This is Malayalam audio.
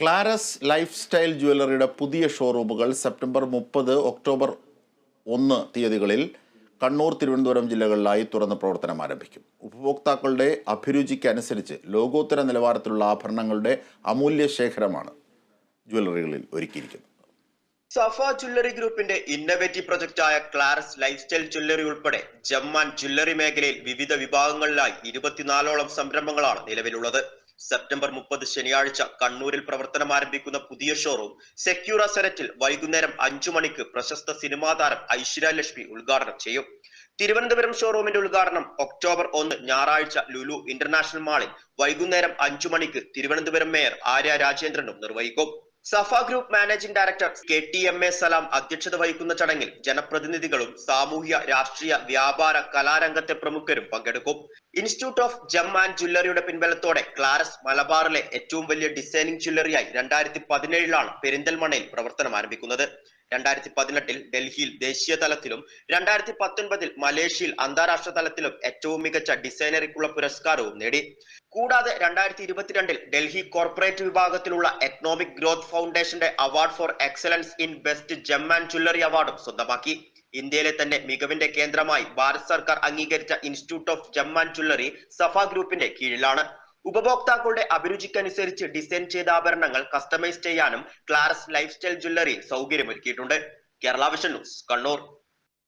ക്ലാരസ് ലൈഫ് സ്റ്റൈൽ ജ്വല്ലറിയുടെ പുതിയ ഷോറൂമുകൾ സെപ്റ്റംബർ മുപ്പത് ഒക്ടോബർ ഒന്ന് തീയതികളിൽ കണ്ണൂർ തിരുവനന്തപുരം ജില്ലകളിലായി തുറന്ന് പ്രവർത്തനം ആരംഭിക്കും. ഉപഭോക്താക്കളുടെ അഭിരുചിക്കനുസരിച്ച് ലോകോത്തര നിലവാരത്തിലുള്ള ആഭരണങ്ങളുടെ അമൂല്യ ശേഖരമാണ് ജ്വല്ലറികളിൽ ഒരുക്കിയിരിക്കുന്നത്. സഫ ജ്വല്ലറി ഗ്രൂപ്പിന്റെ ഇന്നവേറ്റീവ് പ്രൊജക്റ്റായ ക്ലാരസ് ലൈഫ് സ്റ്റൈൽ ജ്വല്ലറി ഉൾപ്പെടെ ജമ്മാൻ ജ്വല്ലറി മേഖലയിൽ വിവിധ വിഭാഗങ്ങളിലായി ഇരുപത്തിനാലോളം സംരംഭങ്ങളാണ് നിലവിലുള്ളത്. സെപ്റ്റംബർ മുപ്പത് ശനിയാഴ്ച കണ്ണൂരിൽ പ്രവർത്തനം ആരംഭിക്കുന്ന പുതിയ ഷോറൂം സെക്യൂറ സെനറ്റിൽ വൈകുന്നേരം അഞ്ചു മണിക്ക് പ്രശസ്ത സിനിമാ താരം ഐശ്വര്യ ലക്ഷ്മി ഉദ്ഘാടനം ചെയ്യും. തിരുവനന്തപുരം ഷോറൂമിന്റെ ഉദ്ഘാടനം ഒക്ടോബർ ഒന്ന് ഞായറാഴ്ച ലുലു ഇന്റർനാഷണൽ മാളിൽ വൈകുന്നേരം അഞ്ചു മണിക്ക് തിരുവനന്തപുരം മേയർ ആര്യ രാജേന്ദ്രനും നിർവഹിക്കും. Safa group managing director K T M A Salam അധ്യക്ഷത വഹിക്കുന്ന ചടങ്ങിൽ ജനപ്രതിനിധികളും സാമൂഹ്യ രാഷ്ട്രീയ വ്യാപാര കലാരംഗത്തെ പ്രമുഖരും പങ്കെടുക്കും. ഇൻസ്റ്റിറ്റ്യൂട്ട് ഓഫ് ജം ആൻഡ് ജ്വല്ലറിയുടെ പിൻബലത്തോടെ ക്ലാരസ് മലബാറിലെ ഏറ്റവും വലിയ ഡിസൈനിങ് ജ്വല്ലറിയായി രണ്ടായിരത്തി പതിനേഴിലാണ് പെരിന്തൽമണ്ണയിൽ പ്രവർത്തനം ആരംഭിക്കുന്നത്. രണ്ടായിരത്തി പതിനെട്ടിൽ ഡൽഹിയിൽ ദേശീയ തലത്തിലും രണ്ടായിരത്തി പത്തൊൻപതിൽ മലേഷ്യയിൽ അന്താരാഷ്ട്ര തലത്തിലും ഏറ്റവും മികച്ച ഡിസൈനറിക്കുള്ള പുരസ്കാരവും നേടി. കൂടാതെ രണ്ടായിരത്തി ഇരുപത്തിരണ്ടിൽ ഡൽഹി കോർപ്പറേറ്റ് വിഭാഗത്തിലുള്ള എക്കണോമിക് ഗ്രോത്ത് ഫൗണ്ടേഷന്റെ award for excellence in best gem and jewellery അവാർഡും സ്വന്തമാക്കി. ഇന്ത്യയിലെ തന്നെ മികവിന്റെ കേന്ദ്രമായി ഭാരത് സർക്കാർ അംഗീകരിച്ച institute of gem and jewellery Safa ഗ്രൂപ്പിന്റെ കീഴിലാണ്. ഉപഭോക്താക്കളുടെ അഭിരുചിക്കനുസരിച്ച് ഡിസൈൻ ചെയ്ത ആഭരണങ്ങൾ കസ്റ്റമൈസ് ചെയ്യാനും ക്ലാറസ് lifestyle jewellery സൗകര്യമൊരുക്കിയിട്ടുണ്ട്. Kerala vision news Kannur.